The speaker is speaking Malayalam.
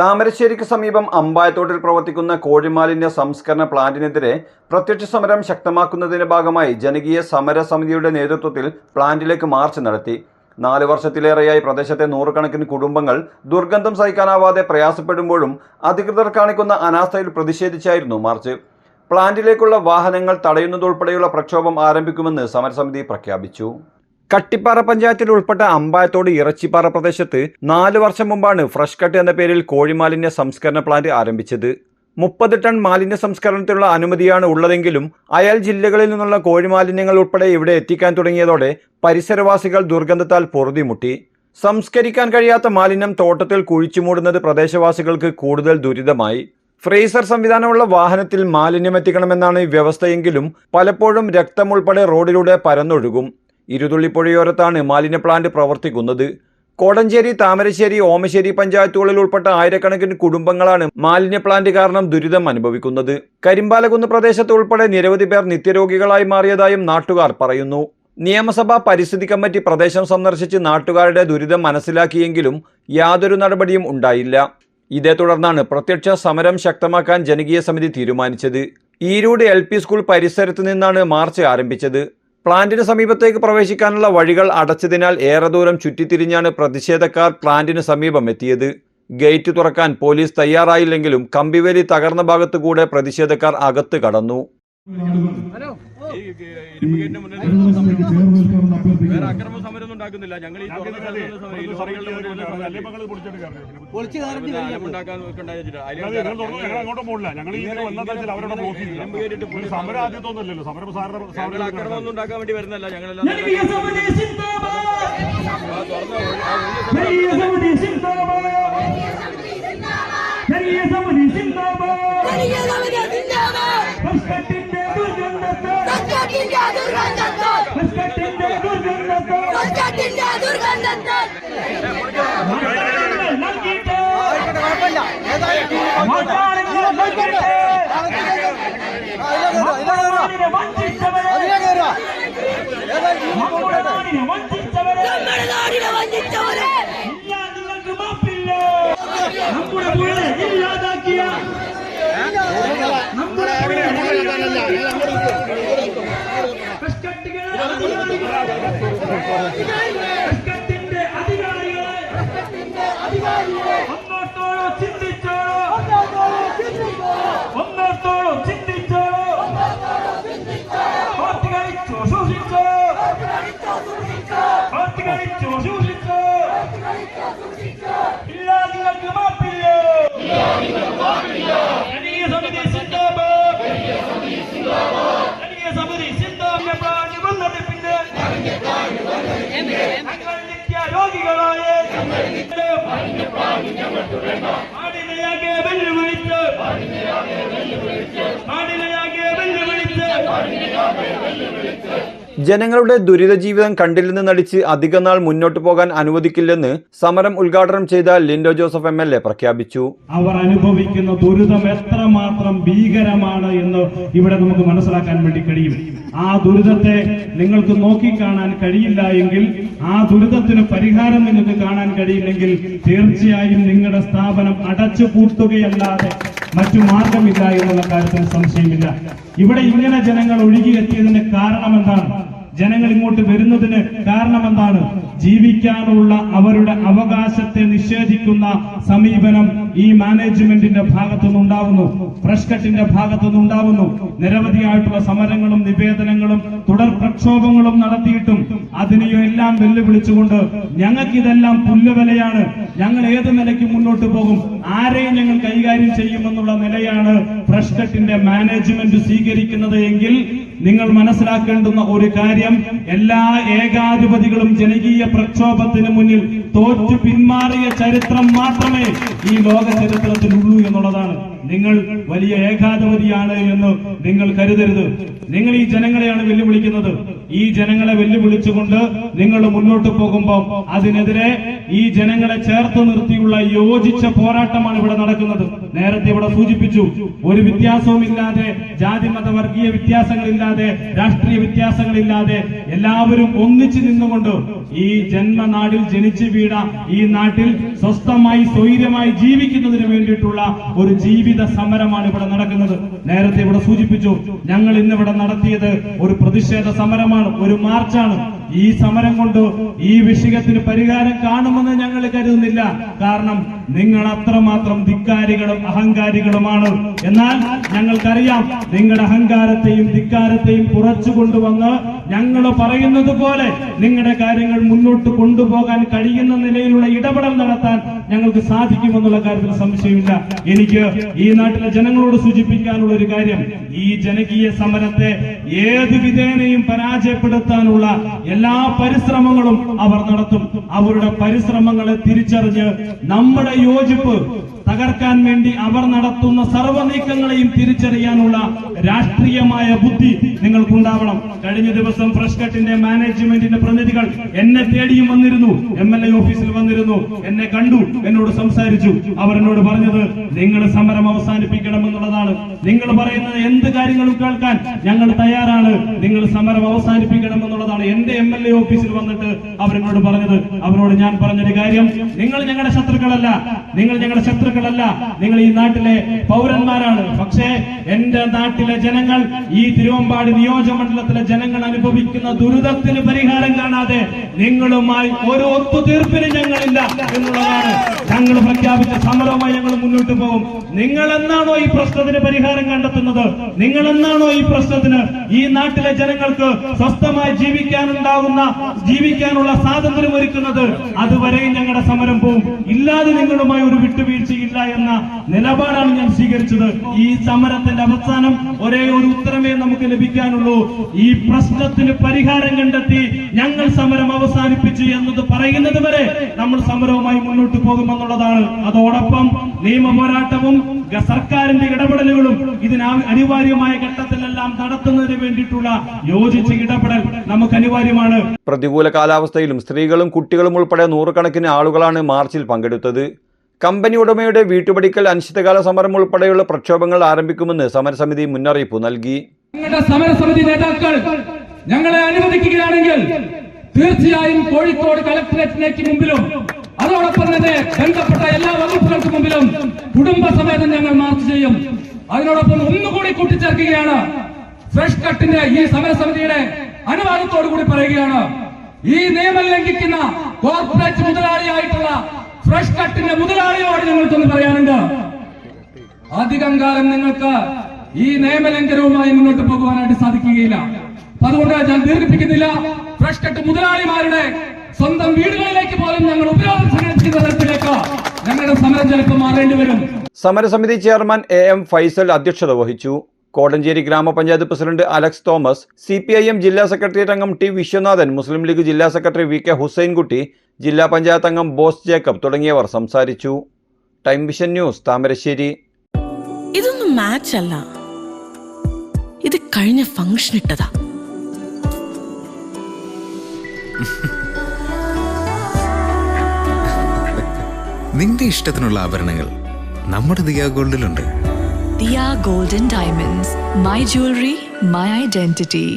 താമരശ്ശേരിക്ക് സമീപം അമ്പായത്തോട്ടിൽ പ്രവർത്തിക്കുന്ന കോഴിമാലിന്യ സംസ്കരണ പ്ലാന്റിനെതിരെ പ്രത്യക്ഷ സമരം ശക്തമാക്കുന്നതിന്റെ ഭാഗമായി ജനകീയ സമര സമിതിയുടെ നേതൃത്വത്തിൽ പ്ലാന്റിലേക്ക് മാർച്ച് നടത്തി. നാല് വർഷത്തിലേറെയായി പ്രദേശത്തെ നൂറുകണക്കിന് കുടുംബങ്ങൾ ദുർഗന്ധം സഹിക്കാനാവാതെ പ്രയാസപ്പെടുമ്പോഴും അധികൃതർ കാണിക്കുന്ന അനാസ്ഥയിൽ പ്രതിഷേധിച്ചായിരുന്നു മാർച്ച്. പ്ലാന്റിലേക്കുള്ള വാഹനങ്ങൾ തടയുന്നതുൾപ്പെടെയുള്ള പ്രക്ഷോഭം ആരംഭിക്കുമെന്ന് സമരസമിതി പ്രഖ്യാപിച്ചു. കട്ടിപ്പാറ പഞ്ചായത്തിൽ ഉൾപ്പെട്ട അമ്പായത്തോട് ഇറച്ചിപ്പാറ പ്രദേശത്ത് നാല് വർഷം മുമ്പാണ് ഫ്രഷ് കട്ട് എന്ന പേരിൽ കോഴിമാലിന്യ സംസ്കരണ പ്ലാന്റ് ആരംഭിച്ചത്. മുപ്പത് ടൺ മാലിന്യ സംസ്കരണത്തിനുള്ള അനുമതിയാണ് ഉള്ളതെങ്കിലും അയൽ ജില്ലകളിൽ നിന്നുള്ള കോഴിമാലിന്യങ്ങൾ ഉൾപ്പെടെ ഇവിടെ എത്തിക്കാൻ തുടങ്ങിയതോടെ പരിസരവാസികൾ ദുർഗന്ധത്താൽ പൊറുതിമുട്ടി. സംസ്കരിക്കാൻ കഴിയാത്ത മാലിന്യം തോട്ടത്തിൽ കുഴിച്ചുമൂടുന്നത് പ്രദേശവാസികൾക്ക് കൂടുതൽ ദുരിതമായി. ഫ്രീസർ സംവിധാനമുള്ള വാഹനത്തിൽ മാലിന്യം എത്തിക്കണമെന്നാണ് വ്യവസ്ഥയെങ്കിലും പലപ്പോഴും രക്തമുൾപ്പെടെ റോഡിലൂടെ പരന്നൊഴുകും. ഇരുതുള്ളിപ്പുഴയോരത്താണ് മാലിന്യ പ്ലാന്റ് പ്രവർത്തിക്കുന്നത്. കോടഞ്ചേരി താമരശ്ശേരി ഓമശ്ശേരി പഞ്ചായത്തുകളിൽ ഉൾപ്പെട്ട ആയിരക്കണക്കിന് കുടുംബങ്ങളാണ് മാലിന്യ പ്ലാന്റ് കാരണം ദുരിതം അനുഭവിക്കുന്നത്. കരിമ്പാലകുന്ന് പ്രദേശത്ത് ഉൾപ്പെടെ നിരവധി പേർ നിത്യരോഗികളായി മാറിയതായും നാട്ടുകാർ പറയുന്നു. നിയമസഭാ പരിസ്ഥിതി കമ്മിറ്റി പ്രദേശം സന്ദർശിച്ച് നാട്ടുകാരുടെ ദുരിതം മനസ്സിലാക്കിയെങ്കിലും യാതൊരു നടപടിയും ഉണ്ടായില്ല. ഇതേ തുടർന്നാണ് പ്രത്യക്ഷ സമരം ശക്തമാക്കാൻ ജനകീയ സമിതി തീരുമാനിച്ചത്. ഈരൂട് എൽ സ്കൂൾ പരിസരത്ത് നിന്നാണ് മാർച്ച് ആരംഭിച്ചത്. പ്ലാന്റിന് സമീപത്തേക്ക് പ്രവേശിക്കാനുള്ള വഴികൾ അടച്ചതിനാൽ ഏറെ ദൂരം ചുറ്റിത്തിരിഞ്ഞാണ് പ്രതിഷേധക്കാർ പ്ലാന്റിന് സമീപം എത്തിയത്. ഗേറ്റ് തുറക്കാൻ പോലീസ് തയ്യാറായില്ലെങ്കിലും കമ്പിവേലി തകർന്ന ഭാഗത്തുകൂടെ പ്രതിഷേധക്കാർ അകത്ത് കടന്നു. വേറെ അക്രമ സമരം ഉണ്ടാക്കുന്നില്ല. ഞങ്ങൾ ഈ തുറന്ന സ്ഥലത്ത് സമരം ഈ ലോറികളുടെ മുന്നിലുള്ള സമരം പൊളിച്ച് കയറിട്ട് അലമ്പുണ്ടാക്കാൻ വെക്കണ്ടായിട്ടാ അങ്ങോട്ട് പോകില്ല ഞങ്ങൾ ഈ ഇങ്ങനെ വന്നതാ വെച്ചാൽ അവരുടെ ഇരുമ്പ് കേട്ടിട്ട് ഒരു സമരം ആദ്യത്തൊന്നുമില്ലല്ലോ സമരം സാറിന്റെ ഞങ്ങൾ അക്രമം ഒന്നും ഉണ്ടാക്കാൻ വേണ്ടി വരുന്നല്ല ഞങ്ങളെല്ലാം സമരം ജനകീയ സമിതി സിന്ദാബാദ് ജനകീയ സമിതി സിന്ദാബാദ് Vai, vai, vai. ജനങ്ങളുടെ ദുരിത ജീവിതം കണ്ടില്ലെന്ന് നടിച്ച് അധികനാൾ മുന്നോട്ടു പോകാൻ അനുവദിക്കില്ലെന്ന് സമരം ഉദ്ഘാടനം ചെയ്ത Linto Joseph M L A പ്രഖ്യാപിച്ചു. അവർ അനുഭവിക്കുന്ന ദുരിതം എത്രമാത്രം ഭീകരമാണ് എന്ന് ഇവിടെ നമുക്ക് മനസ്സിലാക്കാൻ വേണ്ടി കഴിയും. ആ ദുരിതത്തെ നിങ്ങൾക്ക് നോക്കിക്കാണാൻ കഴിയില്ല എങ്കിൽ ആ ദുരിതത്തിന് പരിഹാരം നിങ്ങൾക്ക് കാണാൻ കഴിയില്ലെങ്കിൽ തീർച്ചയായും നിങ്ങളുടെ സ്ഥാപനം അടച്ചു പൂട്ടുകയല്ലാതെ മറ്റു മാർഗമില്ല എന്നുള്ള കാര്യത്തിൽ സംശയമില്ല. ഇവിടെ ഇങ്ങനെ ജനങ്ങൾ ഒഴുകിയെത്തിയതിന്റെ കാരണം എന്താണ്? ജനങ്ങൾ ഇങ്ങോട്ട് വരുന്നതിന് കാരണം എന്താണ് ജീവിക്കാനുള്ള അവരുടെ അവകാശത്തെ നിഷേധിക്കുന്ന സമീപനം ഈ മാനേജ്മെന്റിന്റെ ഭാഗത്തുനിന്ന് ഉണ്ടാവുന്നു. ഫ്രഷ് കട്ടിന്റെ ഭാഗത്തുനിന്ന് ഉണ്ടാവുന്നു. നിരവധിയായിട്ടുള്ള സമരങ്ങളും നിവേദനങ്ങളും തുടർ പ്രക്ഷോഭങ്ങളും നടത്തിയിട്ടും അതിനെയും എല്ലാം വെല്ലുവിളിച്ചുകൊണ്ട് ഞങ്ങൾക്ക് ഇതെല്ലാം പുല്ലുവിലയാണ്. ഞങ്ങൾ ഏത് നിലയ്ക്ക് മുന്നോട്ട് പോകും? ആരെയും ഞങ്ങൾ കൈകാര്യം ചെയ്യുമെന്നുള്ള നിലയാണ് ഫ്രഷ് കട്ടിന്റെ മാനേജ്മെന്റ് സ്വീകരിക്കുന്നത് എങ്കിൽ നിങ്ങൾ മനസ്സിലാക്കേണ്ടുന്ന ഒരു കാര്യം എല്ലാ ഏകാധിപതികളും ജനകീയ പ്രക്ഷോഭത്തിന് മുന്നിൽ തോറ്റു പിന്മാറിയ ചരിത്രം മാത്രമേ ഈ ലോക ചരിത്രത്തിലുള്ളൂ എന്നുള്ളതാണ്. നിങ്ങൾ വലിയ ഏകാധിപതിയാണ് എന്ന് നിങ്ങൾ കരുതരുത്. നിങ്ങൾ ഈ ജനങ്ങളെയാണ് വെല്ലുവിളിക്കുന്നത്. ഈ ജനങ്ങളെ വെല്ലുവിളിച്ചുകൊണ്ട് നിങ്ങൾ മുന്നോട്ട് പോകുമ്പോൾ അതിനെതിരെ ഈ ജനങ്ങളെ ചേർത്ത് നിർത്തിയുള്ള യോജിച്ച പോരാട്ടമാണ് ഇവിടെ നടക്കുന്നത്. നേരത്തെ ഇവിടെ സൂചിപ്പിച്ചു ഒരു വ്യത്യാസവും ഇല്ലാതെ ജാതി മത വർഗീയ വ്യത്യാസങ്ങളില്ലാതെ രാഷ്ട്രീയ വ്യത്യാസങ്ങളില്ലാതെ എല്ലാവരും ഒന്നിച്ചു നിന്നുകൊണ്ട് ഈ ജന്മനാടിൽ ജനിച്ചു വീണ ഈ നാട്ടിൽ സ്വസ്ഥമായി സ്വൈര്യമായി ജീവിക്കുന്നതിന് വേണ്ടിയിട്ടുള്ള ഒരു ജീവിത സമരമാണ് ഇവിടെ നടക്കുന്നത്. നേരത്തെ ഇവിടെ സൂചിപ്പിച്ചു ഞങ്ങൾ ഇന്ന് ഇവിടെ നടത്തിയത് ഒരു പ്രതിഷേധ സമരമാണ് ഒരു മാർച്ചാണ്. ഈ സമരം കൊണ്ട് ഈ വിഷയത്തിന് പരിഹാരം കാണുമെന്ന് ഞങ്ങൾ കരുതുന്നില്ല. കാരണം നിങ്ങൾ അത്രമാത്രം ധിക്കാരികളും അഹങ്കാരികളുമാണ്. എന്നാൽ ഞങ്ങൾക്കറിയാം നിങ്ങളുടെ അഹങ്കാരത്തെയും ധിക്കാരത്തെയും കുറച്ചു കൊണ്ടുവന്ന് ഞങ്ങൾ പറയുന്നത് പോലെ നിങ്ങളുടെ കാര്യങ്ങൾ മുന്നോട്ട് കൊണ്ടുപോകാൻ കഴിയുന്ന നിലയിലുള്ള ഇടപെടൽ നടത്താൻ ഞങ്ങൾക്ക് സാധിക്കുമെന്നുള്ള കാര്യത്തിൽ സംശയമില്ല. എനിക്ക് ഈ നാട്ടിലെ ജനങ്ങളോട് സൂചിപ്പിക്കാനുള്ള ഒരു കാര്യം ഈ ജനകീയ സമരത്തെ ഏത് വിധേനയും പരാജയപ്പെടുത്താനുള്ള എല്ലാ പരിശ്രമങ്ങളും അവർ നടത്തും. അവരുടെ പരിശ്രമങ്ങളെ തിരിച്ചറിഞ്ഞ് നമ്മുടെ yojipu തകർക്കാൻ വേണ്ടി അവർ നടത്തുന്ന സർവ നീക്കങ്ങളെയും തിരിച്ചറിയാനുള്ള രാഷ്ട്രീയമായ ബുദ്ധി നിങ്ങൾക്കുണ്ടാവണം. കഴിഞ്ഞ ദിവസം ഫ്രഷ് കട്ടിന്റെ മാനേജ്മെന്റിന്റെ പ്രതിനിധികൾ എന്നെ തേടിയും വന്നിരുന്നു. എം എൽ എ ഓഫീസിൽ വന്നിരുന്നു. എന്നെ കണ്ടു. എന്നോട് സംസാരിച്ചു. അവർ എന്നോട് പറഞ്ഞത് നിങ്ങൾ സമരം അവസാനിപ്പിക്കണം എന്നുള്ളതാണ്. നിങ്ങൾ പറയുന്നത് എന്ത് കാര്യങ്ങളും കേൾക്കാൻ ഞങ്ങൾ തയ്യാറാണ്. നിങ്ങൾ സമരം അവസാനിപ്പിക്കണം എന്നുള്ളതാണ്. എന്റെ എം എൽ എ ഓഫീസിൽ വന്നിട്ട് അവരെന്നോട് പറഞ്ഞത്. അവരോട് ഞാൻ പറഞ്ഞൊരു കാര്യം നിങ്ങൾ ഞങ്ങളുടെ ശത്രുക്കളല്ല. നിങ്ങൾ ഞങ്ങളുടെ ശത്രുക്കളല്ല നിങ്ങൾ ഈ നാട്ടിലെ പൗരന്മാരാണ്. പക്ഷേ എന്റെ നാട്ടിലെ ജനങ്ങൾ ഈ തിരുവമ്പാടി നിയോജകമണ്ഡലത്തിലെ ജനങ്ങൾ അനുഭവിക്കുന്ന ദുരിതത്തിന് പരിഹാരം കാണാതെ നിങ്ങളുമായി ഒരു ഒത്തുതീർപ്പിന് ഞങ്ങളില്ല എന്നുള്ളതാണ്. ഞങ്ങൾ പ്രഖ്യാപിച്ച സമരവുമായി ഞങ്ങൾ മുന്നോട്ട് പോകും. നിങ്ങൾ എന്നാണോ ഈ പ്രശ്നത്തിന് പരിഹാരം കണ്ടെത്തുന്നത്? നിങ്ങൾ എന്നാണോ ഈ പ്രശ്നത്തിന് ഈ നാട്ടിലെ ജനങ്ങൾക്ക് സ്വസ്ഥമായി ജീവിക്കാനുണ്ടാകുന്ന ജീവിക്കാനുള്ള സ്വാതന്ത്ര്യം ഒരുക്കുന്നത്? അതുവരെയും ഞങ്ങളുടെ സമരം പോകും ഇല്ലാതെ നിങ്ങളുമായി ഒരു വിട്ടുവീഴ്ചയില്ല. എന്ന നിലപാടാണ് ഞാൻ സ്വീകരിച്ചത്. ഈ സമരത്തിന്റെ അവസാനം ഒരേ ഒരു ഉത്തരമേ നമുക്ക് ലഭിക്കാനുള്ളൂ. ഈ പ്രശ്നത്തിന് പരിഹാരം കണ്ടെത്തി ഞങ്ങൾ സമരം അവസാനിപ്പിച്ചു എന്നത് പറയുന്നത് വരെ നമ്മൾ സമരവുമായി മുന്നോട്ട് പോകുമെന്നുള്ളതാണ്. അതോടൊപ്പം നിയമ പോരാട്ടവും സർക്കാരിന്റെ ഇടപെടലുകളും ഇതിന് അനിവാര്യമായ ഘട്ടത്തിലെല്ലാം നടത്തുന്നതിന് വേണ്ടിയിട്ടുള്ള യോജിച്ച ഇടപെടൽ നമുക്ക് അനിവാര്യമാണ്. പ്രതികൂല കാലാവസ്ഥയിലും സ്ത്രീകളും കുട്ടികളും ഉൾപ്പെടെ നൂറുകണക്കിന് ആളുകളാണ് മാർച്ചിൽ പങ്കെടുത്തത്. കമ്പനി ഉടമയുടെ വീട്ടുപടിക്കൽ അനിശ്ചിതകാല സമരം ഉൾപ്പെടെയുള്ള പ്രക്ഷോഭങ്ങൾ ആരംഭിക്കുമെന്ന് സമരസമിതി മുന്നറിയിപ്പ് നൽകി. ഞങ്ങളുടെ സമരസമിതി നേതാക്കൾ ഞങ്ങളെ അനുവദിക്കുകയാണെങ്കിൽ തീർച്ചയായും കോഴിക്കോട് കളക്ടറേറ്റിലേക്ക് മുമ്പിലും അതോടൊപ്പം തന്നെ ബന്ധപ്പെട്ട എല്ലാ വകുപ്പുകൾക്ക് മുമ്പിലും കുടുംബസമേതം ഞങ്ങൾ മാർച്ച് ചെയ്യും. അതിനോടൊപ്പം ഒന്നുകൂടി കൂട്ടിച്ചേർക്കുകയാണ്. ഫ്രഷ് കട്ടിന്റെ ഈ സമരസമിതിയുടെ അനുവാദത്തോടു കൂടി പറയുകയാണ്. ഈ നിയമം ലംഘിക്കുന്ന കോർപ്പറേറ്റ് മുതലാളിയായിട്ടുള്ള ഫ്രഷ് കട്ടിന്റെ മുതലാളിയോട് നിങ്ങൾക്കൊന്ന് പറയാനുണ്ട്? അധികം കാലം നിങ്ങൾക്ക് ഈ നിയമലംഘനവുമായി മുന്നോട്ട് പോകുവാനായിട്ട് സാധിക്കുകയില്ല. അതുകൊണ്ട് ഞാൻ ദീർഘിപ്പിക്കുന്നില്ല. ഫ്രഷ് കട്ട് മുതലാളിമാരുടെ സ്വന്തം വീടുകളിലേക്ക് പോലും ഞങ്ങൾ ഉപരോധം സംഘടിപ്പിക്കുന്ന തരത്തിലേക്ക് ഞങ്ങളുടെ സമരം ചിലപ്പോൾ മാറേണ്ടി വരും. സമരസമിതി ചെയർമാൻ എ എം ഫൈസൽ അധ്യക്ഷത വഹിച്ചു. കോടഞ്ചേരി ഗ്രാമപഞ്ചായത്ത് president Alex Thomas C P I M ജില്ലാ സെക്രട്ടേറിയറ്റ് അംഗം ടി വിശ്വനാഥൻ മുസ്ലിം ലീഗ് ജില്ലാ സെക്രട്ടറി വി കെ ഹുസൈൻകുട്ടി ജില്ലാ പഞ്ചായത്ത് അംഗം ബോസ് ജേക്കബ് തുടങ്ങിയവർ സംസാരിച്ചു. Time vision news Thamarassery. ഇതൊന്നും മാച്ച് അല്ല. ഇത് കഴിഞ്ഞ ഫംഗ്ഷൻ ഇട്ടതാ. നിന്റെ ഇഷ്ടത്തിനുള്ള ആഭരണങ്ങൾ നമ്മുടെ Diya ഗോൾഡിലുണ്ട് Dia Golden Diamonds, my jewelry, my identity.